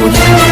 పేద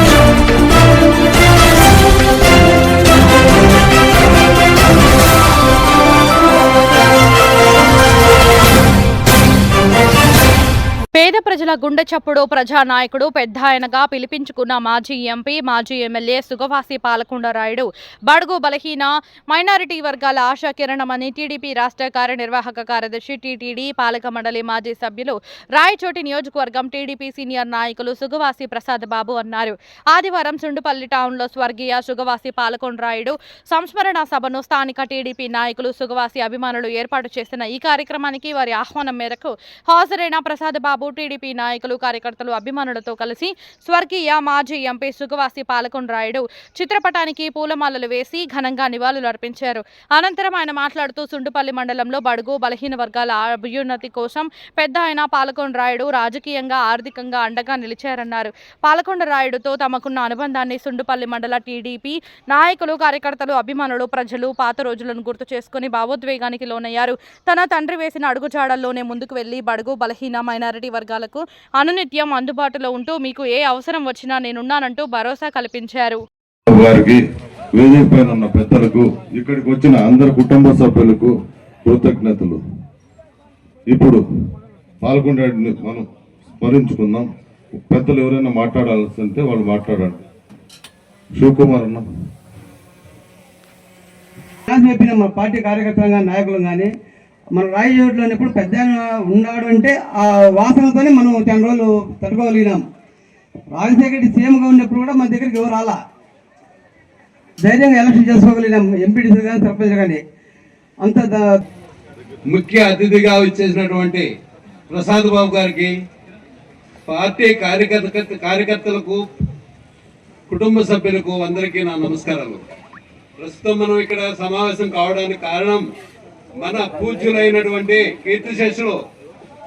ప్రజల గుండె చప్పుడు ప్రజానాయకుడు పెద్ద ఆయనగా పిలిపించుకున్న మాజీ ఎంపీ మాజీ ఎమ్మెల్యే సుగవాసి పాలకొండరాయుడు బడుగు బలహీన మైనారిటీ వర్గాల ఆశా కిరణమని టీడీపీ రాష్ట్ర కార్యనిర్వాహక కార్యదర్శి టీటీడీ పాలక మండలి మాజీ సభ్యులు రాయచోటి నియోజకవర్గం టీడీపీ సీనియర్ నాయకులు సుగవాసి ప్రసాద్ బాబు అన్నారు. ఆదివారం సుండుపల్లి టౌన్లో స్వర్గీయ సుగవాసి పాలకొండరాయుడు సంస్మరణ సభను స్థానిక టీడీపీ నాయకులు సుగవాసి అభిమానులు ఏర్పాటు చేసిన ఈ కార్యక్రమానికి వారి ఆహ్వానం మేరకు హాజరైన ప్రసాద్ బాబు టీడీపీ నాయకులు కార్యకర్తలు అభిమానులతో కలిసి స్వర్గీయ మాజీ ఎంపీ సుగవాసి పాలకొండరాయుడు చిత్రపటానికి పూలమాలలు వేసి ఘనంగా నివాళులు అర్పించారు. అనంతరం ఆయన మాట్లాడుతూ సుండుపల్లి మండలంలో బడుగు బలహీన వర్గాల అభ్యున్నతి కోసం పెద్ద ఆయన పాలకొండరాయుడు రాజకీయంగా ఆర్థికంగా అండగా నిలిచారన్నారు. పాలకొండరాయుడుతో తమకున్న అనుబంధాన్ని సుండుపల్లి మండల టీడీపీ నాయకులు కార్యకర్తలు అభిమానులు ప్రజలు పాత రోజులను గుర్తు చేసుకుని భావోద్వేగానికి లోనయ్యారు. తన తండ్రి వేసిన అడుగుజాడల్లోనే ముందుకు వెళ్ళి బడుగు బలహీన మైనారిటీ వర్గాలకు అనునిత్యం అందుబాటులో ఉంటూ మీకు ఏ అవసరం వచ్చినా నేనున్నానంటూ భరోసా కల్పించారు. వారికి వేదిక పైన ఉన్న పెద్దలకు ఇక్కడికి వచ్చిన అందరి కుటుంబ సభ్యులకు కృతజ్ఞతలు. ఇప్పుడు పాల్గొండని మనం స్మరించుకుందాం. పెద్దలు ఎవరైనా మాట్లాడాల్సి ఉంటే వాళ్ళు మాట్లాడండి. శివకుమార్ అన్న. చెప్పిన మా పార్టీ కార్యకర్తలు కానీ నాయకులు కానీ మన రాయచోట్లో ఇప్పుడు పెద్ద ఉన్నాడు అంటే ఆ వాసనతోనే మనం ten రోజులు తట్టుకోగలిగినాం. రాజశేఖర రెడ్డి సీఎంగా ఉన్నప్పుడు కూడా మన దగ్గరికి ఎవరు రాలా? ధైర్యంగా ఎలక్షన్ చేసుకోగలిగినాం ఎంపీడీసీ కానీ సర్పంచ్ కానీ అంత ముఖ్య అతిథిగా వచ్చేసినటువంటి ప్రసాద్ బాబు గారికి పార్టీ కార్యకర్త కార్యకర్తలకు కుటుంబ సభ్యులకు అందరికీ నా నమస్కారాలు. ప్రస్తుతం మనం ఇక్కడ సమావేశం కావడానికి కారణం మన పూజ్యులైనటువంటి కీర్తిశేషులు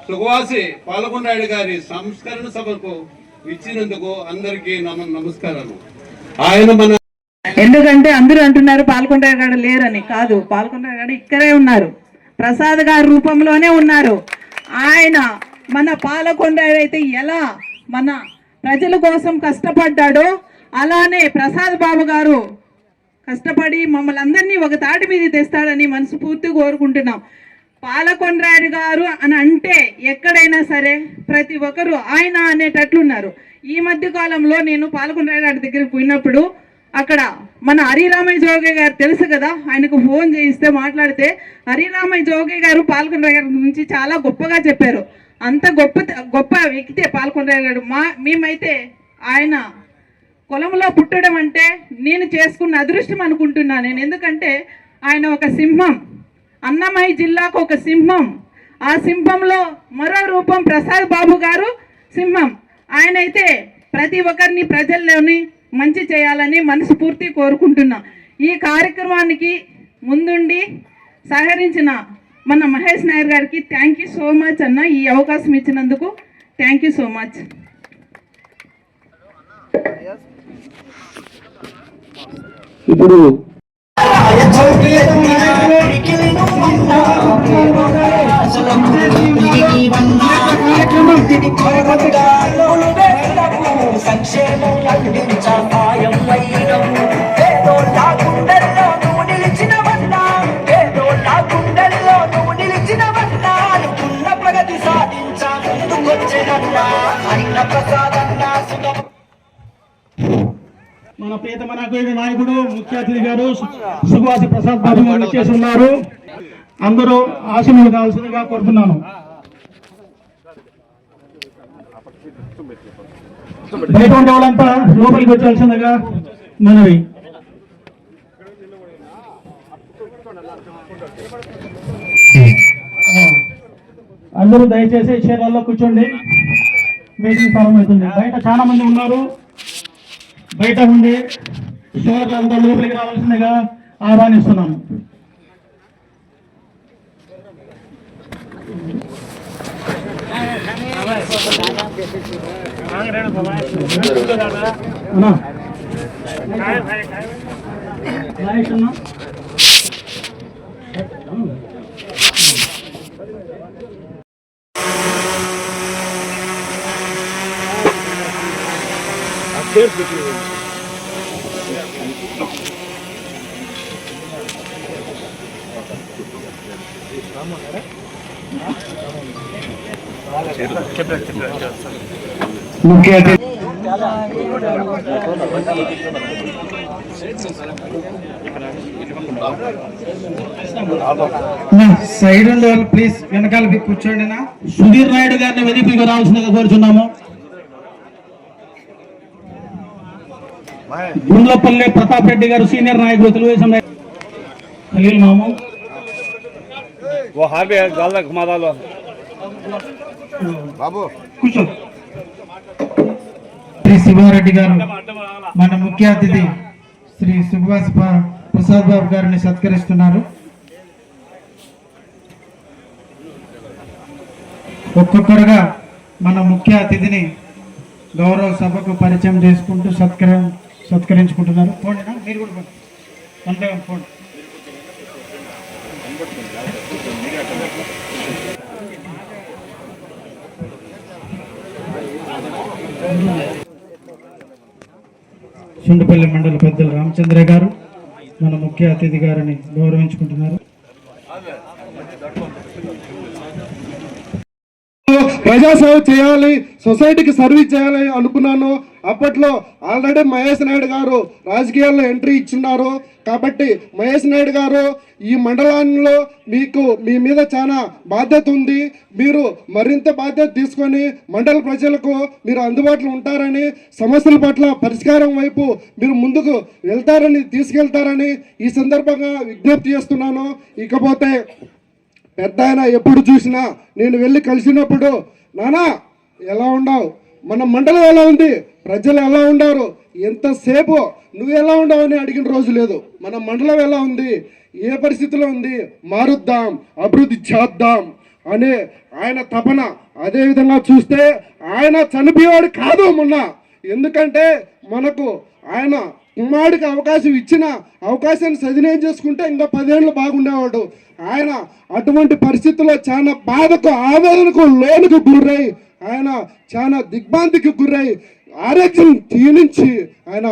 సుఖవాసి పాల్గొన్నాయుడు గారి సంస్కరణ సభకు ఇచ్చినందుకు అందరికీ నమ నమస్కారాలు. ఆయన మన ఎందుకంటే అందరూ అంటున్నారు పాల్గొండ లేరని. కాదు పాల్గొండ ఇక్కడే ఉన్నారు. ప్రసాద్ గారి రూపంలోనే ఉన్నారు. ఆయన మన పాలకొండ అయితే ఎలా మన ప్రజల కోసం కష్టపడ్డాడో అలానే ప్రసాద్ బాబు గారు కష్టపడి మమ్మల్ని అందరినీ ఒక తాటి మీద తెస్తాడని మనస్ఫూర్తిగా కోరుకుంటున్నాం. పాలకొండరాయుడు గారు అని అంటే ఎక్కడైనా సరే ప్రతి ఒక్కరు ఆయన అనేటట్లున్నారు. ఈ మధ్య కాలంలో నేను పాలకొండరాయుడు గారి దగ్గరికి పోయినప్పుడు అక్కడ మన హరిరామయ్య జోగే గారు తెలుసు కదా ఆయనకు ఫోన్ చేయిస్తే మాట్లాడితే హరిరామయ్య జోగే గారు పాల్గొండ గారి గురించి చాలా గొప్పగా చెప్పారు. అంత గొప్ప గొప్ప వ్యక్తే పాల్గొండ గారు. మా మేమైతే ఆయన కులంలో పుట్టడం అంటే నేను చేసుకున్న అదృష్టం అనుకుంటున్నాను నేను. ఎందుకంటే ఆయన ఒక సింహం. అన్నమయ్య జిల్లాకు ఒక సింహం. ఆ సింహంలో మరో రూపం ప్రసాద్ బాబు గారు సింహం. ఆయన అయితే ప్రతి ఒక్కరిని ప్రజల్లోని మంచి చేయాలని మనస్ఫూర్తి కోరుకుంటున్నా. ఈ కార్యక్రమానికి ముందుండి సహకరించిన మన మహేష్ నాయర్ గారికి థ్యాంక్ యూ సో మచ్ అన్న ఈ అవకాశం ఇచ్చినందుకు థ్యాంక్ యూ సో మచ్ ఇప్పుడు సంక్షేమం ప్రియతమ నాయకుడు ముఖ్య అతిథి గారు సుభాష్ ప్రసాద్ బాబు గారు చేసి ఉన్నారు అందరూ ఆశీనులు కావాల్సిందిగా కోరుతున్నాను. బయట ఉండే వాళ్ళంతా లోపలికి వచ్చాల్సిందిగా మనవి. అందరూ దయచేసి చీరాల్లో కూర్చోండి. మీటింగ్ ప్రారంభమవుతుంది. బయట చాలా మంది ఉన్నారు. బయట ఉండి సోదరులంతా లోపలికి రావాల్సిందిగా ఆహ్వానిస్తున్నాను అన్నా. రాయేష్ అన్నా. సైడ్ ప్లీజ్ వెనకాల కూర్చోండి సుధీర్ నాయుడు గారిని వెనుకకు రావాల్సిందిగా కోరుచున్నాము. గుండ్లపల్లి ప్రతాప్ రెడ్డి గారు సీనియర్ నాయకులు తెలుగుదేశం ఖలీల్ మాము ఓ హార్బీ గాల్దా బాబు. కూర్చో. శ్రీ శివారెడ్డి గారు మన ముఖ్య అతిథి శ్రీ సుభాష్ ప్రసాద్ బాబు గారిని సత్కరిస్తున్నారు. ఒక్కొక్కరుగా మన ముఖ్య అతిథిని గౌరవ సభకు పరిచయం చేసుకుంటూ సత్కర సత్కరించుకుంటున్నారు. ఫోన్ మీరు కూడా సుండపల్లి మండల పెద్దలు రామచంద్ర గారు మన ముఖ్య అతిథి గారిని గౌరవించుకుంటున్నారు. ప్రజాసేవ చేయాలి సొసైటీకి సర్వీస్ చేయాలి అనుకున్నాను. అప్పట్లో ఆల్రెడీ మహేష్ నాయుడు గారు రాజకీయాల్లో ఎంట్రీ ఇచ్చిన్నారు. కాబట్టి మహేష్ నాయుడు గారు ఈ మండలంలో మీకు మీ మీద చాలా బాధ్యత ఉంది. మీరు మరింత బాధ్యత తీసుకొని మండల ప్రజలకు మీరు అందుబాటులో ఉంటారని సమస్యల పట్ల పరిష్కారం వైపు మీరు ముందుకు వెళ్తారని తీసుకెళ్తారని ఈ సందర్భంగా విజ్ఞప్తి చేస్తున్నాను. ఇకపోతే పెద్ద ఆయన ఎప్పుడు చూసినా నేను వెళ్ళి కలిసినప్పుడు నానా ఎలా ఉన్నావు? మన మండలం ఎలా ఉంది? ప్రజలు ఎలా ఉండారు ఎంతసేపు నువ్వు ఎలా ఉండవు అని అడిగిన రోజు లేదు. మన మండలం ఎలా ఉంది? ఏ పరిస్థితిలో ఉంది? మారుద్దాం అభివృద్ధి చేద్దాం అనే ఆయన తపన. అదే విధంగా చూస్తే ఆయన చనిపోయేవాడు కాదు మొన్న. ఎందుకంటే మనకు ఆయన కుమారుడికి అవకాశం ఇచ్చిన అవకాశాన్ని సద్వినియోగం చేసుకుంటే ఇంకా పదేళ్ళు బాగుండేవాడు. ఆయన అటువంటి పరిస్థితుల్లో చాలా బాధకు ఆవేదనకు లోనుకు గురై ఆయన చాలా దిగ్భ్రాంతికి గురై ఆరోగ్యం క్షీణించి ఆయన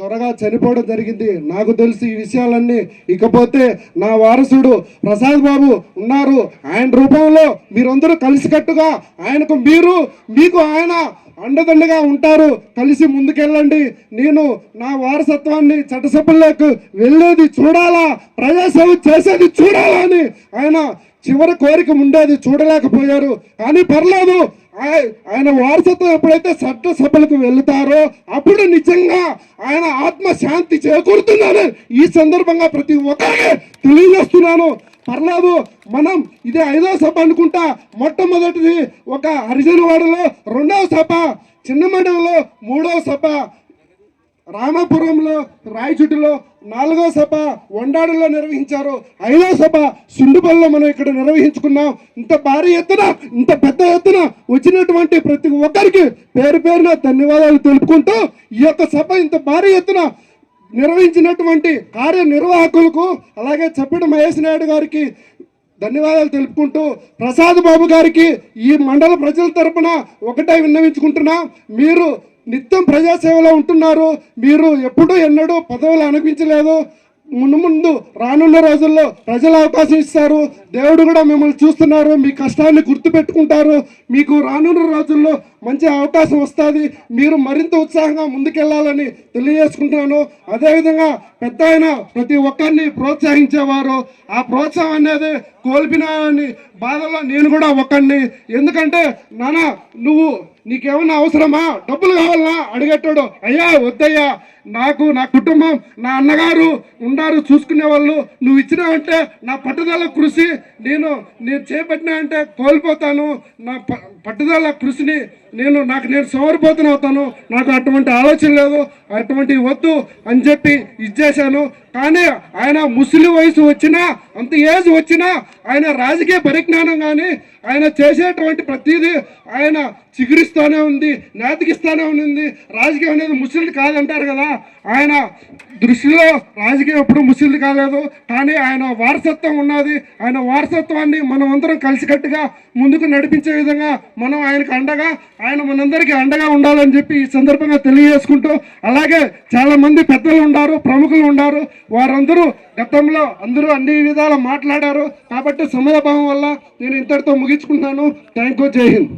త్వరగా చనిపోవడం జరిగింది. నాకు తెలిసి ఈ విషయాలన్నీ. ఇకపోతే నా వారసుడు ప్రసాద్ బాబు ఉన్నారు. ఆయన రూపంలో మీరందరూ కలిసికట్టుగా ఆయనకు మీరు మీకు ఆయన అండదండగా ఉంటారు. కలిసి ముందుకెళ్ళండి. నేను నా వారసత్వాన్ని చట్టసభల్లోకి వెళ్ళేది చూడాలా? ప్రజాసేవ చేసేది చూడాలా అని ఆయన చివరి కోరిక ఉండేది చూడలేకపోయారు. కానీ పర్లేదు ఆయన వారసత్వం ఎప్పుడైతే చట్టసభలకు వెళ్తారో అప్పుడు నిజంగా ఆయన ఆత్మ శాంతి చేకూరుతుందని ఈ సందర్భంగా ప్రతి ఒక్కరికి తెలియజేస్తున్నాను. పర్లేదు మనం ఇదే ఐదో సభ అనుకుంటా మొట్టమొదటిది ఒక హరిజనవాడలో రెండవ సభ చిన్నమండలంలో మూడవ సభ రామాపురంలో రాయచుట్టులో నాలుగో సభ వండాడులో నిర్వహించారు. ఐదో సభ సుండుపల్లిలో మనం ఇక్కడ నిర్వహించుకున్నాం. ఇంత భారీ ఎత్తున ఇంత పెద్ద ఎత్తున వచ్చినటువంటి ప్రతి ఒక్కరికి పేరు పేరున ధన్యవాదాలు తెలుపుకుంటూ ఈ యొక్క సభ ఇంత భారీ ఎత్తున నిర్వహించినటువంటి కార్యనిర్వాహకులకు అలాగే చప్పిడి మహేష్ నాయుడు గారికి ధన్యవాదాలు తెలుపుకుంటూ ప్రసాద్ బాబు గారికి ఈ మండల ప్రజల తరపున ఒకటే విన్నవించుకుంటున్నా. మీరు నిత్యం ప్రజాసేవలో ఉంటున్నారు. మీరు ఎప్పుడూ ఎన్నడూ పదవులు అనిపించలేదు. ముందు ముందు రానున్న రోజుల్లో ప్రజలు అవకాశం ఇస్తారు. దేవుడు కూడా మిమ్మల్ని చూస్తున్నారు. మీ కష్టాన్ని గుర్తుపెట్టుకుంటారు. మీకు రానున్న రోజుల్లో మంచి అవకాశం వస్తుంది. మీరు మరింత ఉత్సాహంగా ముందుకెళ్ళాలని తెలియజేసుకుంటున్నాను. అదేవిధంగా పెద్ద ఆయన ప్రతి ఒక్కరిని ప్రోత్సహించేవారు. ఆ ప్రోత్సాహం అనేది కోల్పిన బాధలో నేను కూడా ఒక్కడిని. ఎందుకంటే నాన్న నువ్వు నీకేమన్నా అవసరమా? డబ్బులు కావాలనా? అడిగేటాడు అయ్యా వద్దయ్యా నాకు నా కుటుంబం నా అన్నగారు ఉన్నారు చూసుకునే వాళ్ళు. నువ్వు ఇచ్చినావంటే నా పట్టుదల కృషి నేను నేను చేపట్టినా అంటే కోల్పోతాను. నా ప- పట్టుదల కృషిని నేను నాకు నేను సోమరిపోతున్న అవుతాను. నాకు అటువంటి ఆలోచన లేదు. అటువంటి వద్దు అని చెప్పి ఇచ్చేశాను. కానీ ఆయన ముసలి వయసు వచ్చినా అంత ఏజ్ వచ్చినా ఆయన రాజకీయ పరిజ్ఞానం కానీ ఆయన చేసేటువంటి ప్రతిదీ ఆయన చిగురిస్తూనే ఉంది నేతకిస్తూనే ఉంది. రాజకీయం అనేది ముసలిది కాదంటారు కదా. ఆయన దృష్టిలో రాజకీయం ఎప్పుడు ముసలిది కాలేదు. కానీ ఆయన వారసత్వం ఉన్నది. ఆయన వారసత్వాన్ని మనం అందరం కలిసికట్టుగా ముందుకు నడిపించే విధంగా మనం ఆయనకు అండగా ఆయన మనందరికీ అండగా ఉండాలని చెప్పి ఈ సందర్భంగా తెలియజేసుకుంటూ అలాగే చాలా మంది పెద్దలు ఉన్నారు ప్రముఖులు ఉన్నారు వారందరూ గతంలో అందరూ అన్ని విధాల మాట్లాడారు. కాబట్టి సమయభావం వల్ల నేను ఇంతటితో ముగించుకుంటాను థ్యాంక్ యూ జై హింద్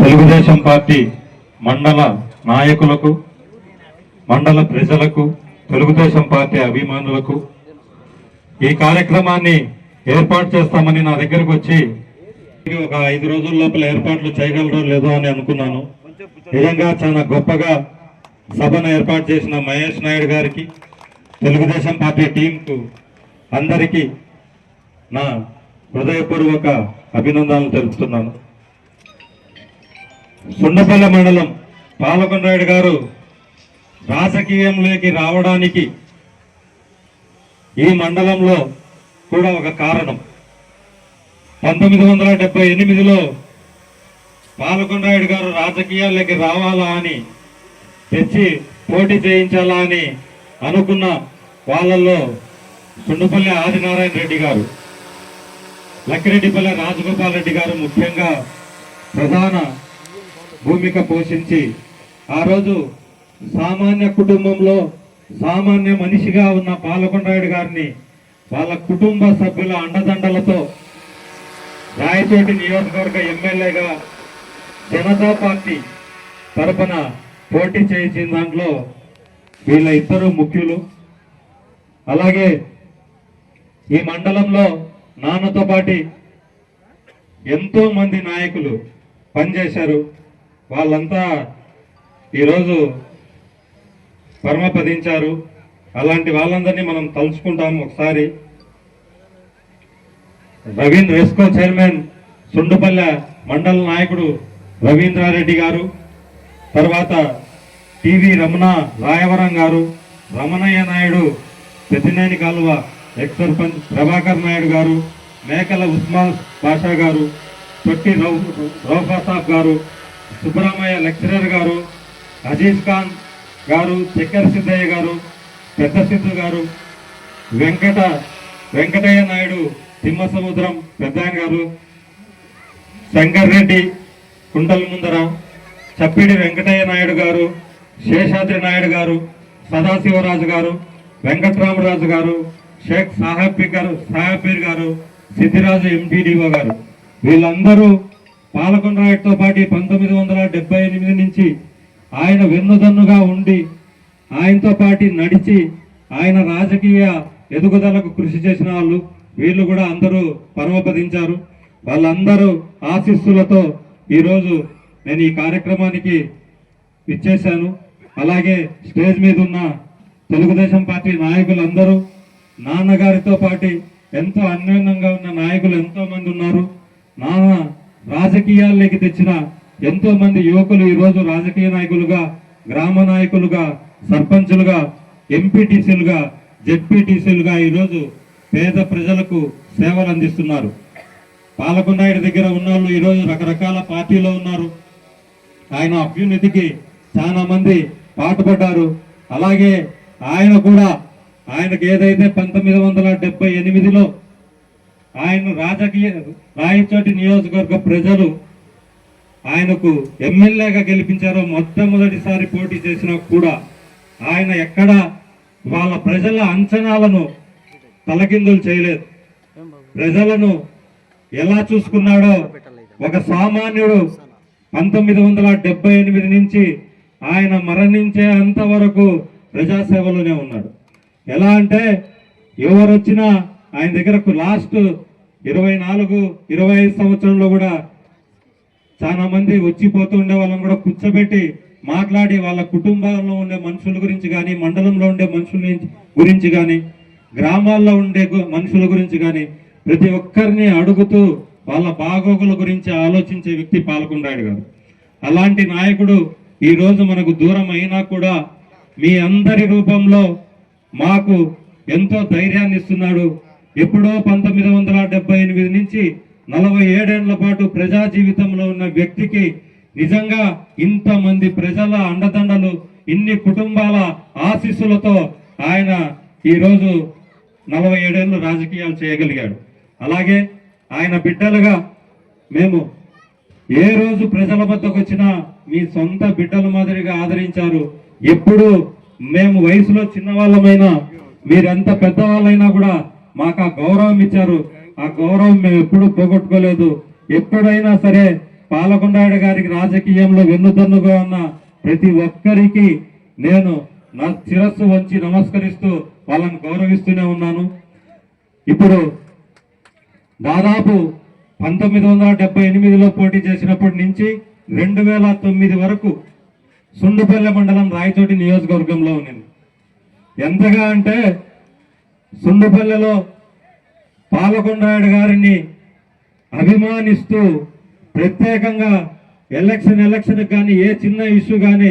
తెలుగుదేశం పార్టీ మండల నాయకులకు మండల ప్రజలకు తెలుగుదేశం పార్టీ అభిమానులకు ఈ కార్యక్రమాన్ని ఏర్పాటు చేస్తామని నా దగ్గరకు వచ్చి ఒక ఐదు రోజుల లోపల ఏర్పాట్లు చేయగలరో లేదో అని అనుకున్నాను. నిజంగా చాలా గొప్పగా సభను ఏర్పాటు చేసిన మహేష్ నాయుడు గారికి తెలుగుదేశం పార్టీ టీంకు అందరికీ నా హృదయపూర్వక అభినందనలు తెలుపుతున్నాను. సున్నపల్లె మండలం పాలకొండరాయుడు గారు రాజకీయంలోకి రావడానికి ఈ మండలంలో కూడా ఒక కారణం. పంతొమ్మిది వందల డెబ్బై ఎనిమిదిలో పాలకొండరాయుడు గారు రాజకీయాల్లోకి రావాలా అని తెచ్చి పోటీ చేయించాలా అని అనుకున్న వాళ్ళల్లో సుండుపల్లి ఆదినారాయణ రెడ్డి గారు లక్కిరెడ్డిపల్లి రాజగోపాల్ రెడ్డి గారు ముఖ్యంగా ప్రధాన భూమిక పోషించి ఆ రోజు సామాన్య కుటుంబంలో సామాన్య మనిషిగా ఉన్న పాలకొండరాయుడు గారిని వాళ్ళ కుటుంబ సభ్యుల అండదండలతో రాయచోటి నియోజకవర్గ ఎమ్మెల్యేగా జనతా పార్టీ తరపున పోటీ చేయించిన దాంట్లో వీళ్ళ ఇద్దరు ముఖ్యులు. అలాగే ఈ మండలంలో నాన్నతో పాటి ఎంతో మంది నాయకులు పనిచేశారు. వాళ్ళంతా ఈరోజు పరమపదించారు. అలాంటి వాళ్ళందరినీ మనం తలుచుకుంటాం ఒకసారి. రవీంద్ర రెస్కో చైర్మన్ సుండుపల్లె మండల నాయకుడు రవీంద్రారెడ్డి గారు. తర్వాత టీవీ రమణ రాయవరం గారు. రమణయ్య నాయుడు పెద్దినేని కాలువ ఎక్స్ సర్పంచ్ ప్రభాకర్ నాయుడు గారు. మేకల ఉస్మాన్ బాషా గారు. తొట్టి రౌ రౌఫాసాబ్ గారు. సుబ్రహ్మయ్య లెక్చరర్ గారు. అజీజ్ ఖాన్ గారు చక్కెర సిద్ధయ్య గారు పెద్ద సిద్ధు గారు. వెంకట వెంకటయ్య నాయుడు తిమ్మసముద్రం పెద్దాయన గారు శంకర్ రెడ్డి ముందర చప్పిడి వెంకటయ్య నాయుడు గారు శేషాద్రి నాయుడు గారు సదాశివరాజు గారు వెంకట్రామరాజు గారు షేక్ సాహెబ్ గారు సాహెబీర్ గారు సిద్ధిరాజు ఎంపీడీఓ గారు. వీళ్ళందరూ పాలకొండరాయుడుతో పాటు పంతొమ్మిది వందల డెబ్బై ఎనిమిది నుంచి ఆయన వెన్నుదన్నుగా ఉండి ఆయనతో పాటు నడిచి ఆయన రాజకీయ ఎదుగుదలకు కృషి చేసిన వాళ్ళు. వీళ్ళు కూడా అందరూ పరమపదించారు. వాళ్ళందరూ ఆశీస్సులతో ఈరోజు నేను ఈ కార్యక్రమానికి ఇచ్చేశాను. అలాగే స్టేజ్ మీద ఉన్న తెలుగుదేశం పార్టీ నాయకులందరూ నాన్నగారితో పాటు ఎంతో అన్యోన్యంగా ఉన్న నాయకులు ఎంతో మంది ఉన్నారు. నాన్న రాజకీయాల్లోకి తెచ్చిన ఎంతో మంది యువకులు ఈరోజు రాజకీయ నాయకులుగా గ్రామ నాయకులుగా సర్పంచులుగా ఎంపీటీసీలుగా జెడ్పీటీసీలుగా ఈరోజు పేద ప్రజలకు సేవలు అందిస్తున్నారు. పాలకొండాయుడి దగ్గర ఉన్న వాళ్ళు ఈరోజు రకరకాల పార్టీలో ఉన్నారు. ఆయన అభ్యున్నతికి చాలా మంది పాటుపడ్డారు. అలాగే ఆయన కూడా ఆయనకు ఏదైతే పంతొమ్మిది వందల డెబ్బై ఎనిమిదిలో ఆయన రాజకీయ రాయచోటి నియోజకవర్గ ప్రజలు ఆయనకు ఎమ్మెల్యేగా గెలిపించారో మొట్టమొదటిసారి పోటీ చేసినా కూడా ఆయన ఎక్కడ వాళ్ళ ప్రజల అంచనాలను తలకిందులు చేయలేదు. ప్రజలను ఎలా చూసుకున్నాడో ఒక సామాన్యుడు పంతొమ్మిది వందల డెబ్బై ఎనిమిది నుంచి ఆయన మరణించే అంతవరకు ప్రజాసేవలోనే ఉన్నాడు. ఎలా అంటే ఎవరు వచ్చినా ఆయన దగ్గరకు లాస్ట్ ఇరవై నాలుగు ఇరవై ఐదు సంవత్సరంలో కూడా చాలా మంది వచ్చిపోతూ ఉండే వాళ్ళని కూడా కూర్చోబెట్టి మాట్లాడి వాళ్ళ కుటుంబాల్లో ఉండే మనుషుల గురించి కానీ మండలంలో ఉండే మనుషుల గురించి- గురించి కానీ గ్రామాల్లో ఉండే గు- మనుషుల గురించి కానీ ప్రతి ఒక్కరిని అడుగుతూ వాళ్ళ బాగోగుల గురించి ఆలోచించే వ్యక్తి పాల్గొండాడు గారు. అలాంటి నాయకుడు ఈరోజు మనకు దూరం అయినా కూడా మీ అందరి రూపంలో మాకు ఎంతో ధైర్యాన్ని ఇస్తున్నాడు. ఎప్పుడో పంతొమ్మిది వందల డెబ్బై ఎనిమిది నుంచి నలభై ఏడేళ్ళ పాటు ప్రజా జీవితంలో ఉన్న వ్యక్తికి నిజంగా ఇంతమంది ప్రజల అండదండలు ఇన్ని కుటుంబాల ఆశీస్సులతో ఆయన ఈరోజు నలభై ఏడేళ్ళు రాజకీయాలు చేయగలిగాడు. అలాగే ఆయన బిడ్డలుగా మేము ఏ రోజు ప్రజల వద్దకు వచ్చినా మీ సొంత బిడ్డల మాదిరిగా ఆదరించారు. ఎప్పుడు మేము వయసులో చిన్నవాళ్ళమైనా మీరెంత పెద్దవాళ్ళైనా కూడా మాకు ఆ గౌరవం ఇచ్చారు. ఆ గౌరవం మేము ఎప్పుడు పోగొట్టుకోలేదు. ఎప్పుడైనా సరే పాలకొండాయుడు గారికి రాజకీయంలో వెన్నుదన్నుగా ఉన్న ప్రతి ఒక్కరికి నేను నా శిరస్సు వంచి నమస్కరిస్తూ వాళ్ళని గౌరవిస్తూనే ఉన్నాను. ఇప్పుడు దాదాపు పంతొమ్మిది వందల డెబ్బై ఎనిమిదిలో పోటీ చేసినప్పటి నుంచి రెండు వేల తొమ్మిది వరకు సుండుపల్లె మండలం రాయచోటి నియోజకవర్గంలో ఉన్నది ఎంతగా అంటే సుండుపల్లెలో పాలకొండాయుడు గారిని అభిమానిస్తూ ప్రత్యేకంగా ఎలక్షన్ ఎలక్షన్ కానీ ఏ చిన్న ఇష్యూ కానీ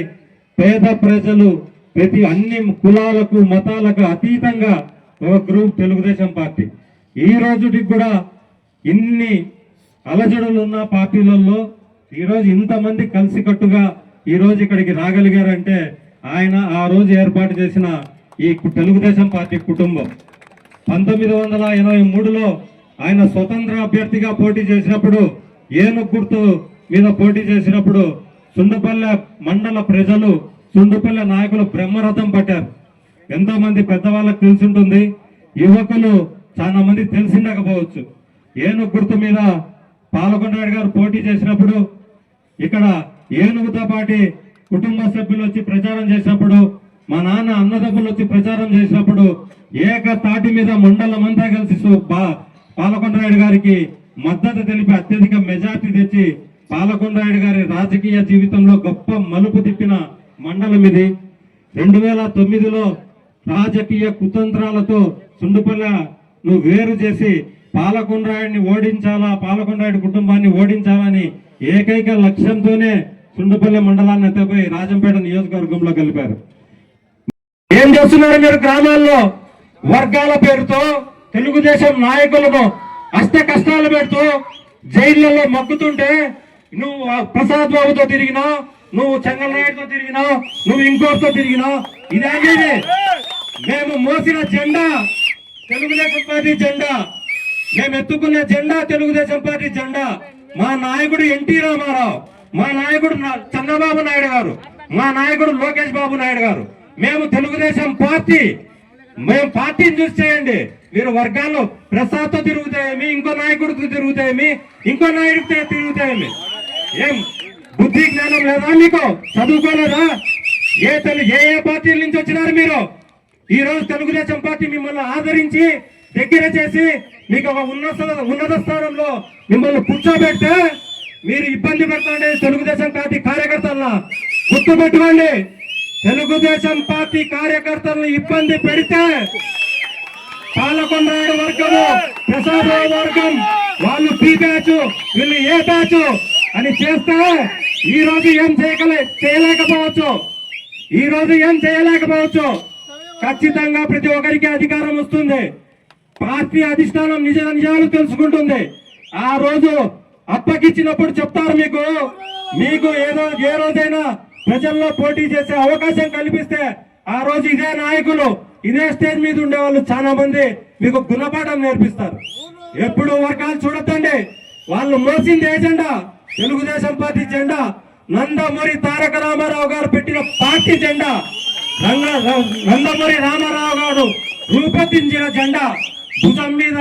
పేద ప్రజలు ప్రతి అన్ని కులాలకు మతాలకు అతీతంగా ఒక గ్రూప్ తెలుగుదేశం పార్టీ. ఈ రోజుకి కూడా ఇన్ని అలజడులు ఉన్న పార్టీలలో ఈరోజు ఇంతమంది కలిసికట్టుగా ఈ రోజు ఇక్కడికి రాగలిగారంటే ఆయన ఆ రోజు ఏర్పాటు చేసిన ఈ తెలుగుదేశం పార్టీ కుటుంబం. పంతొమ్మిది వందల ఎనభై మూడులో ఆయన స్వతంత్ర అభ్యర్థిగా పోటీ చేసినప్పుడు ఏనుగుర్తు మీద పోటీ చేసినప్పుడు సుండపల్లె మండల ప్రజలు సుండుపల్లె నాయకులు బ్రహ్మరథం పట్టారు. ఎంతో మంది తెలిసి ఉంటుంది యువకులు చాలా మంది తెలిసిండకపోవచ్చు. ఏనుగు గుర్తు మీద పాలకొండాడు గారు పోటీ చేసినప్పుడు ఇక్కడ ఏనుగుతో పాటి కుటుంబ సభ్యులు వచ్చి ప్రచారం చేసినప్పుడు మా నాన్న అన్నదమ్ములు వచ్చి ప్రచారం చేసినప్పుడు ఏక తాటి మీద మండలం అంతా కలిసి సు- పాలకొండరాయుడు గారికి మద్దతు తెలిపి అత్యధిక మెజార్టీ తెచ్చి పాలకొండరాయుడు గారి రాజకీయ జీవితంలో గొప్ప మలుపు తిప్పిన మండలం ఇది. రెండు వేల తొమ్మిదిలో రాజకీయ కుతంత్రాలతో సుండుపల్లెను వేరు చేసి పాలకొండరాయుడిని ఓడించాలా పాలకొండ్రాయుడి కుటుంబాన్ని ఓడించాలని ఏకైక లక్ష్యంతోనే సుండుపల్లె మండలాన్ని ఎత్తపోయి రాజంపేట నియోజకవర్గంలో కలిపారు. ఏం చేస్తున్నారు మీరు గ్రామాల్లో? వర్గాల పేరుతో తెలుగుదేశం నాయకులను అష్ట కష్టాలు పెడుతూ జైళ్ళలో మగ్గుతుంటే నువ్వు ప్రసాద్ బాబుతో తిరిగినా నువ్వు చెంగల్నాయుడుతో తిరిగినావు నువ్వు ఇంకోటితో తిరిగినా ఇదేంటి మేము మోసిన జెండా తెలుగుదేశం పార్టీ జెండా. మేము ఎత్తుకున్న జెండా తెలుగుదేశం పార్టీ జెండా. మా నాయకుడు ఎన్టీ రామారావు మా నాయకుడు చంద్రబాబు నాయుడు గారు మా నాయకుడు లోకేష్ బాబు నాయుడు గారు. మేము తెలుగుదేశం పార్టీ. మేము పార్టీని చూసి చేయండి. మీరు వర్గాల్లో ప్రసాద్తో తిరుగుతాయేమి ఇంకో నాయకుడితో తిరుగుతాయేమి ఇంకో నాయకుడితో తిరుగుతాయేమి. ఏం? బుద్ధి జ్ఞానం లేదా మీకు? చదువుకోలేదా? ఏ తెలు ఏ ఏ పార్టీల నుంచి వచ్చినారు మీరు? ఈ రోజు తెలుగుదేశం పార్టీ మిమ్మల్ని ఆదరించి దగ్గర చేసి మీకు ఒక ఉన్నత ఉన్నత స్థానంలో మిమ్మల్ని కూర్చోబెడితే మీరు ఇబ్బంది పెడతాండి తెలుగుదేశం పార్టీ కార్యకర్తలను గుర్తు పెట్టుకోండి తెలుగుదేశం పార్టీ కార్యకర్తలను ఇబ్బంది పెడితే పాలకొండ వర్గము ప్రసాద్ వర్గం వాళ్ళు పీ బ్యాచ్ వీళ్ళు ఏ బ్యాచ్ అని చేస్తే ఈ రోజు ఏం చేయగలే? చేయలేకపోవచ్చు. ఈ రోజు ఏం చేయలేకపోవచ్చు? ఖచ్చితంగా ప్రతి ఒక్కరికి అధికారం వస్తుంది. పార్టీ అధిష్టానం నిజ నిజాలు తెలుసుకుంటుంది. ఆ రోజు అప్పగిచ్చినప్పుడు చెప్తారు మీకు. మీకు ఏదో ఏ రోజైనా ప్రజల్లో పోటీ చేసే అవకాశం కల్పిస్తే ఆ రోజు ఇదే నాయకులు ఇదే స్టేజ్ మీద ఉండే వాళ్ళు చాలా మంది మీకు గుణపాఠం నేర్పిస్తారు. ఎప్పుడు వర్గాలు చూడొద్దండి. వాళ్ళు మోసింది ఏజెండా. తెలుగుదేశం పార్టీ జెండా నందమూరి తారక రామారావు గారు పెట్టిన పార్టీ జెండా. రంగ నందమూరి రామారావు గారు రూపొందించిన జెండా. భుజం మీద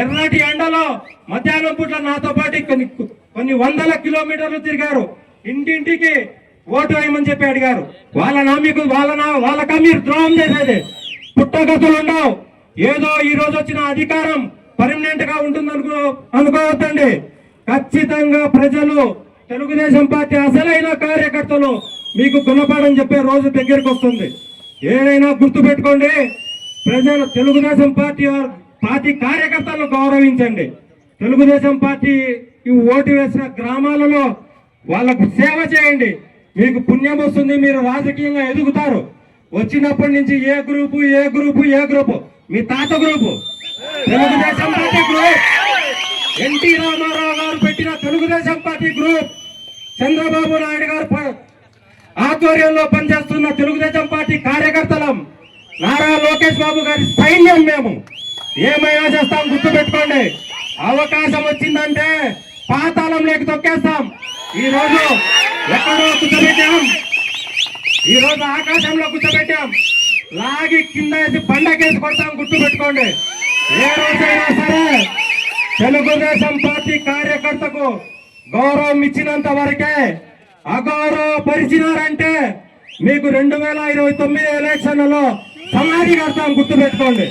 ఎర్రటి ఎండలో మధ్యాహ్నం పూట నాతో పాటు కొన్ని కొన్ని వందల కిలోమీటర్లు తిరిగారు. ఇంటింటికి ఓటు వేయమని చెప్పి అడిగారు. వాళ్ళ నా మీకు వాళ్ళ నా మీరు ద్రోహం చేసేది. పుట్టగతులు ఉండవు ఏదో ఈ రోజు వచ్చిన అధికారం పర్మనెంట్గా ఉంటుంది అనుకో అనుకోవద్దండి. ఖచ్చితంగా ప్రజలు తెలుగుదేశం పార్టీ అసలైన కార్యకర్తలు మీకు గుణపాఠం చెప్పే రోజు దగ్గరికి వస్తుంది. ఏదైనా గుర్తుపెట్టుకోండి ప్రజలు తెలుగుదేశం పార్టీ పార్టీ కార్యకర్తలను గౌరవించండి. తెలుగుదేశం పార్టీ ఓటు వేసిన గ్రామాలలో వాళ్ళకు సేవ చేయండి. మీకు పుణ్యం వస్తుంది మీరు రాజకీయంగా ఎదుగుతారు. వచ్చినప్పటి నుంచి ఏ గ్రూపు ఏ గ్రూపు ఏ గ్రూపు? మీ తాత group. Telugu Desam party group. NT Rama Rao garu పెట్టిన తెలుగుదేశం పార్టీ గ్రూప్ చంద్రబాబు నాయుడు గారు ఆధ్వర్యంలో పనిచేస్తున్న తెలుగుదేశం పార్టీ కార్యకర్తలం నారా లోకేష్ బాబు గారి సైన్యం మేము. ఏమైనా చేస్తాం గుర్తు పెట్టుకోండి అవకాశం వచ్చిందంటే పాతాళంలోకి తొక్కేస్తాం. ఈ రోజు ఎక్కడో కూర్చోబెట్టాం. ఈ రోజు ఆకాశంలో కూర్చోబెట్టాం. లాగి కింద వేసి బండకేసి కొడతాం గుర్తు పెట్టుకోండి ఏ రోజైనా సరే తెలుగుదేశం పార్టీ కార్యకర్తకు గౌరవం ఇచ్చినంత వరకే అగౌరవపరిచినారంటే మీకు రెండు వేల ఇరవై తొమ్మిది ఎలక్షన్లలో సమాధి కడతాం గుర్తు పెట్టుకోండి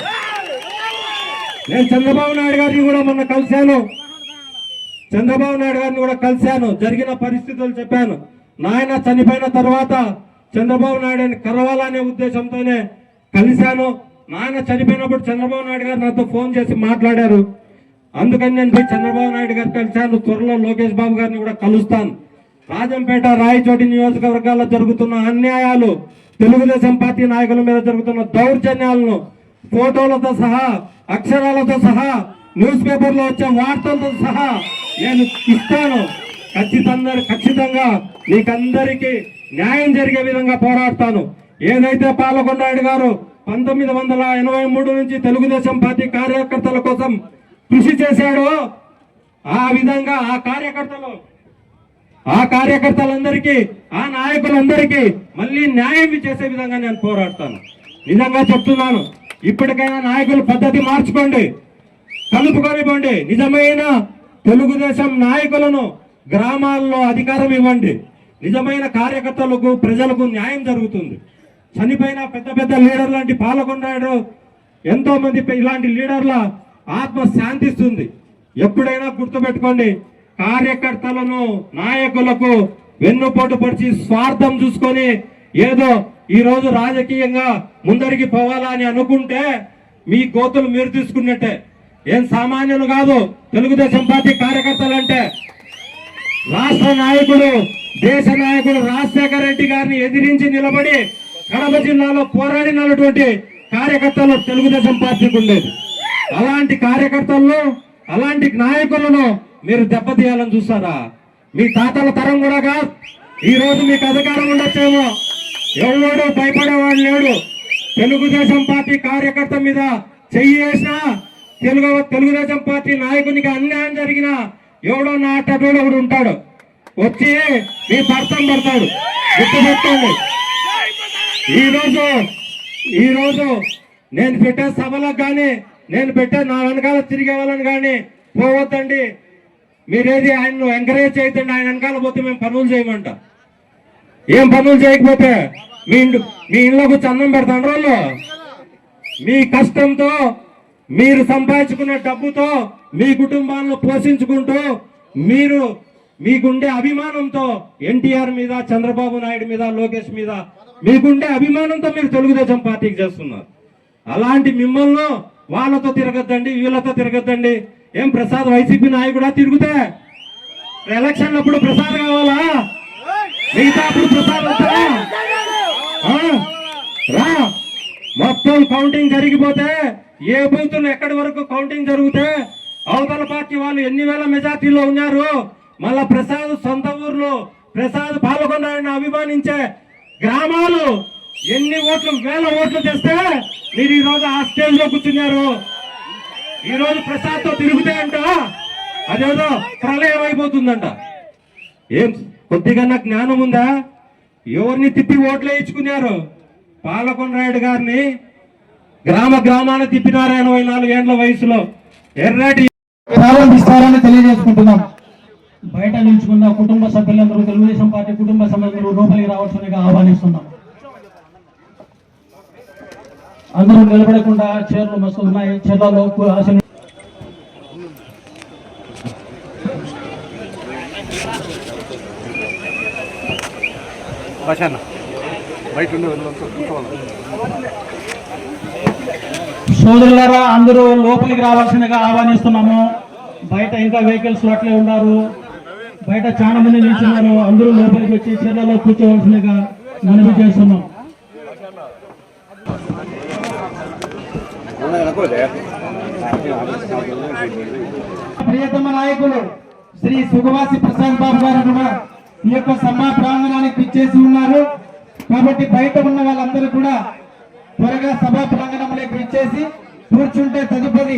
నేను చంద్రబాబు నాయుడు గారిని కూడా మొన్న కలిశాను. చంద్రబాబు నాయుడు గారిని కూడా కలిశాను. జరిగిన పరిస్థితులు చెప్పాను. నాయన చనిపోయిన తర్వాత చంద్రబాబు నాయుడుని కలవాలనే ఉద్దేశంతోనే కలిశాను. నాయన చనిపోయినప్పుడు చంద్రబాబు నాయుడు గారు నాతో ఫోన్ చేసి మాట్లాడారు. అందుకని నేను పోయి చంద్రబాబు నాయుడు గారు కలిశాను. త్వరలో లోకేష్ బాబు గారిని కూడా కలుస్తాను. రాజంపేట రాయచోటి నియోజకవర్గాల్లో జరుగుతున్న అన్యాయాలు తెలుగుదేశం పార్టీ నాయకుల మీద జరుగుతున్న దౌర్జన్యాలను ఫోటోలతో సహా అక్షరాలతో సహా న్యూస్ పేపర్లో వచ్చే వార్తలతో సహా నేను ఇస్తాను. ఖచ్చితంగా ఖచ్చితంగా మీకందరికీ న్యాయం జరిగే విధంగా పోరాడతాను. ఏదైతే పాలకొండాయుడు గారు పంతొమ్మిది వందల ఎనభై మూడు నుంచి తెలుగుదేశం పార్టీ కార్యకర్తల కోసం కృషి చేశాడో ఆ విధంగా ఆ కార్యకర్తలు ఆ కార్యకర్తలందరికీ ఆ నాయకులందరికీ మళ్ళీ న్యాయం చేసే విధంగా నేను పోరాడతాను. నిజంగా చెప్తున్నాను ఇప్పటికైనా నాయకులు పద్ధతి మార్చుకోండి కలుపుకొనివ్వండి. నిజమైన తెలుగుదేశం నాయకులను గ్రామాల్లో అధికారం ఇవ్వండి. నిజమైన కార్యకర్తలకు ప్రజలకు న్యాయం జరుగుతుంది. చనిపోయిన పెద్ద పెద్ద లీడర్ లాంటి పాలకొండ ఎంతో మంది ఇలాంటి లీడర్ల ఆత్మ శాంతిస్తుంది ఎప్పుడైనా గుర్తుపెట్టుకోండి కార్యకర్తలను నాయకులకు వెన్నుపోటు పరిచి స్వార్థం చూసుకొని ఏదో ఈ రోజు రాజకీయంగా ముందరికి పోవాలా అని అనుకుంటే మీ గోతులు మీరు తీసుకున్నట్టే. ఏం సామాన్యులు కాదు తెలుగుదేశం పార్టీ కార్యకర్తలు అంటే. రాష్ట్ర నాయకుడు దేశ నాయకుడు రాజశేఖర రెడ్డి గారిని ఎదిరించి నిలబడి కడప జిల్లాలో పోరాడినటువంటి కార్యకర్తలు తెలుగుదేశం పార్టీకి ఉండేది. అలాంటి కార్యకర్తలను అలాంటి నాయకులను మీరు దెబ్బతీయాలని చూస్తారా? మీ తాతల తరం కూడా కాదు. ఈ రోజు మీకు అధికారం ఉండొచ్చేమో. ఎవడు భయపడేవాడు లేడు. తెలుగుదేశం పార్టీ కార్యకర్త మీద చెయ్యి వేసినా తెలుగు తెలుగుదేశం పార్టీ నాయకునికి అన్యాయం జరిగినా ఎవడో నాటోడు ఒకడు ఉంటాడు. వచ్చి మీ భర్తం పడతాడు. గుర్తుపెట్టండి ఈరోజు ఈరోజు నేను పెట్టే సభలకు కానీ నేను పెట్టే నా వెనకాల తిరిగి వాళ్ళని కానీ పోవద్దండి. మీరేది ఆయన్ను ఎంకరేజ్ చేయొద్దండి. ఆయన వెనకాల పోతే మేము పనులు చేయమంట. ఏం పనులు చేయకపోతే మీ ఇండు మీ ఇళ్ళకు చందం పెడతాను వాళ్ళు? మీ కష్టంతో మీరు సంపాదించుకున్న డబ్బుతో మీ కుటుంబాలను పోషించుకుంటూ మీరు మీకుండే అభిమానంతో ఎన్టీఆర్ మీద చంద్రబాబు నాయుడు మీద లోకేష్ మీద మీకుండే అభిమానంతో మీరు తెలుగుదేశం పార్టీకి చేస్తున్నారు. అలాంటి మిమ్మల్ని వాళ్ళతో తిరగద్దండి వీళ్ళతో తిరగద్దండి. ఏం ప్రసాద్ వైసీపీ నాయకుడా తిరుగుతే? ఎలక్షన్ అప్పుడు ప్రసాద్ కావాలా? మిగతా అప్పుడు ప్రసాద్ వస్తారా రా. మొత్తం కౌంటింగ్ జరిగిపోతే ఏ బూతులు ఎక్కడి వరకు కౌంటింగ్ జరిగితే అవతల పార్టీ వాళ్ళు ఎన్ని వేల మెజార్టీలో ఉన్నారు? మళ్ళా ప్రసాద్ సొంత ఊర్లో ప్రసాద్ పాల్గొన్నారని అభిమానించే గ్రామాలు ఎన్ని ఓట్లు వేల ఓట్లు తెస్తే మీరు ఈ రోజు ఆ స్టేజ్లో కూర్చున్నారు. ఈ రోజు ప్రసాద్తో తిరుగుతే అంట అదేదో ప్రళయం అయిపోతుందంట. ఏం కొద్దిగా జ్ఞానం ఉందా? ఎవరిని తిప్పి ఓట్లు వేయించుకున్నారు పాలకొండరాయుడు గారిని గ్రామ గ్రామాన తిప్పినారు ఎనభై నాలుగు ఏండ్ల వయసులో. ఎర్రటి ప్రారంభిస్తారని తెలియజేసుకుంటున్నాం. బయట నిల్చుకున్న కుటుంబ సభ్యులందరూ తెలుగుదేశం పార్టీ కుటుంబ సభ్యులందరూ లోపలికి రావాల్సిందిగా ఆహ్వానిస్తున్నాం. అందరూ నిలబడకుండా చీరలు మస్తు ఉన్నాయి. చీరలలో ఆశలు సోదరులారా అందరూ లోపలికి రావాల్సిందిగా ఆహ్వానిస్తున్నాము. బయట ఇంకా వెహికల్స్ అట్లే ఉన్నారు బయట చాలా మంది నిల్చున్నారు. అందరూ లోపలికి వచ్చి చీరలలో కూర్చోవలసిందిగా మనవి చేస్తున్నాం. ప్రియతమ నాయకులు శ్రీ సుగవాసి ప్రసాద్ బాబు గారు కూడా ఈ యొక్క సమ్మా ప్రాంగణానికి పిచ్చేసి ఉన్నారు. కాబట్టి బయట ఉన్న వాళ్ళందరూ కూడా త్వరగా సభా ప్రాంగణంలోకి విచ్చేసి కూర్చుంటే తదుపరి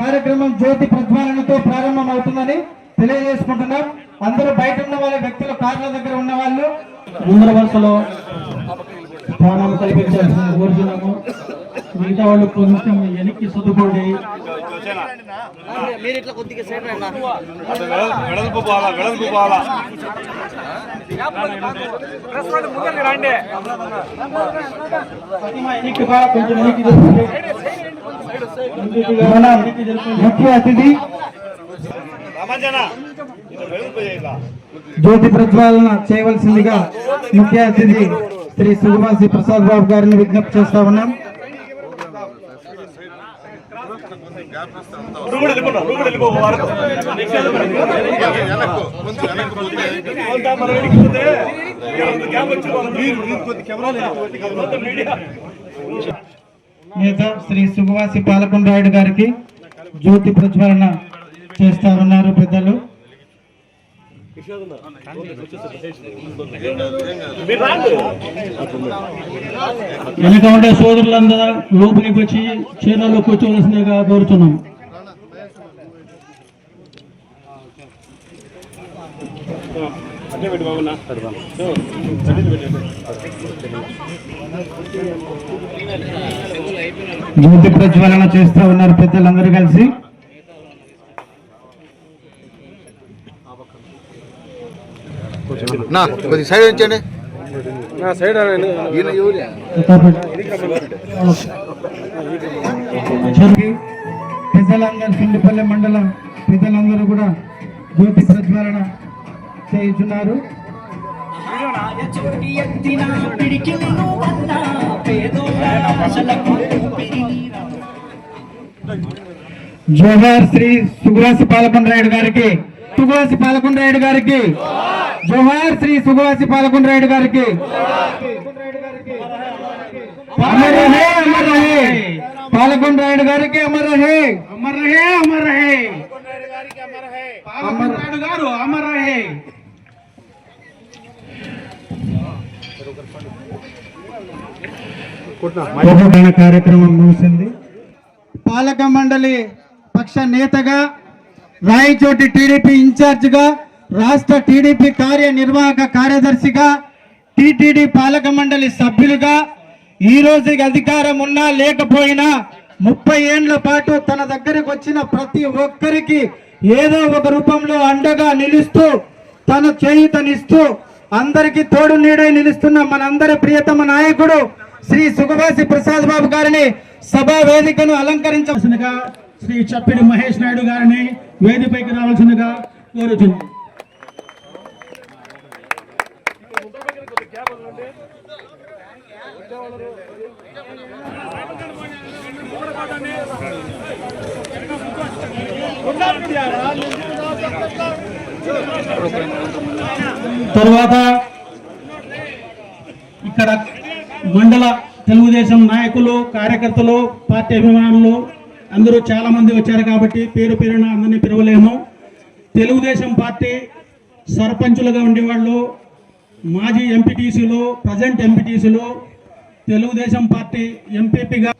కార్యక్రమం జ్యోతి ప్రజ్వాలనతో ప్రారంభం అవుతుందని తెలియజేసుకుంటున్నాం. అందరూ బయట ఉన్న వాళ్ళ వ్యక్తులు కార్ల దగ్గర ఉన్న వాళ్ళు. ముందర వరుసలో స్థానం కల్పించాల్సిన కోరుతున్నాము. మిగతా వాళ్ళు కొంచెం వెనక్కి వెడల్పు పోవాలా వెడల్పు పోవాలా ముఖ్య అతిథి జ్యోతి ప్రజ్వాలన చేయవలసిందిగా ముఖ్య అతిథి శ్రీ సుగవాసి ప్రసాద్ బాబు గారిని విజ్ఞప్తి చేస్తా ఉన్నాం. నువ్వు కూడా వెళ్ళిపో నువ్వు పోతే నేత శ్రీ సుగవాసి పాలకొండరాయుడు గారికి జ్యోతి ప్రజ్వలన చేస్తా ఉన్నారు పెద్దలు. వెనక ఉండే సోదరులందరూ లోపలికి వచ్చి చీరలో కూర్చోవలసిందిగా కోరుతున్నాం. జ్యోతి ప్రజ్వలన చేస్తా ఉన్నారు పెద్దలందరూ కలిసి. నా కొద్ది సైడ్ ఉంచండి. పెద్దలందరూ సిండిపల్లె మండలం పెద్దలందరూ కూడా జ్యోతి ప్రజ్వలన చేయించున్నారు. జోహార్ శ్రీ సుగవాసి పాలకొండరాయుడు గారికి సుగవాసి పాలకొండరాయుడు గారికి జోహార్ శ్రీ సుగవాసి పాలకొండరాయుడు గారికి. అమర్ రహే అమర్ రహే పాలకొండరాయుడు గారికి అమర్ రహే అమర్ రహే అమర్ రహే పాలకొండరాయుడు గారు అమర్ రహే బహుమాన కార్యక్రమం ముగిసింది. పాలక మండలి పక్ష నేతగా రాయచోటి టీడీపీ ఇన్ఛార్జిగా రాష్ట్ర టీడీపీ కార్యనిర్వాహక కార్యదర్శిగా టీటీడీ పాలక మండలి సభ్యులుగా ఈరోజు అధికారం ఉన్నా లేకపోయినా ముప్పై ఏండ్ల పాటు తన దగ్గరకు వచ్చిన ప్రతి ఒక్కరికి ఏదో ఒక రూపంలో అండగా నిలుస్తూ తన చేయుతనిస్తూ అందరికీ తోడు నీడై నిలుస్తున్న మనందరి ప్రియతమ నాయకుడు శ్రీ సుగవాసి ప్రసాద్ బాబు గారిని సభా వేదికను అలంకరించవలసిందిగా శ్రీ చప్పిడి మహేష్ నాయుడు గారిని వేదికపైకి రావాల్సిందిగా కోరుతున్నాను తర్వాత ఇక్కడ మండల తెలుగుదేశం నాయకులు కార్యకర్తలు పార్టీ అభిమానులు అందరూ చాలా మంది వచ్చారు కాబట్టి పేరు పేరున అందరినీ పిలవలేము. తెలుగుదేశం పార్టీ సర్పంచులుగా ఉండేవాళ్ళు మాజీ ఎంపీటీసీలు ప్రజెంట్ ఎంపీటీసీలు తెలుగుదేశం పార్టీ ఎంపీపీగా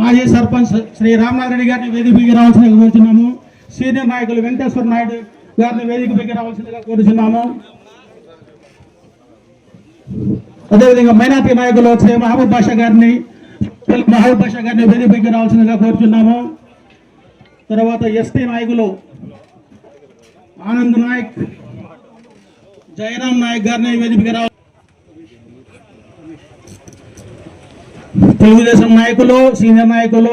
మాజీ సర్పంచ్ శ్రీ రామనాథరెడ్డి గారిని వేదికపైకి రావాల్సిందిగా కోరుచున్నాము. సీనియర్ నాయకులు వెంకటేశ్వర నాయుడు గారిని వేదికపైకి రావాల్సిందిగా కోరుచున్నాము. అదేవిధంగా మైనార్టీ నాయకులు శ్రీ మహబూబ్ బాషా గారిని మహబూబ్ బాషా గారిని వేదికపైకి రావాల్సిందిగా కోరుచున్నాము. తర్వాత ఎస్టీ నాయకులు ఆనంద్ నాయక్ జయరాం నాయక్ గారిని వేదికకి రావాలి తెలుగుదేశం నాయకులు సీనియర్ నాయకులు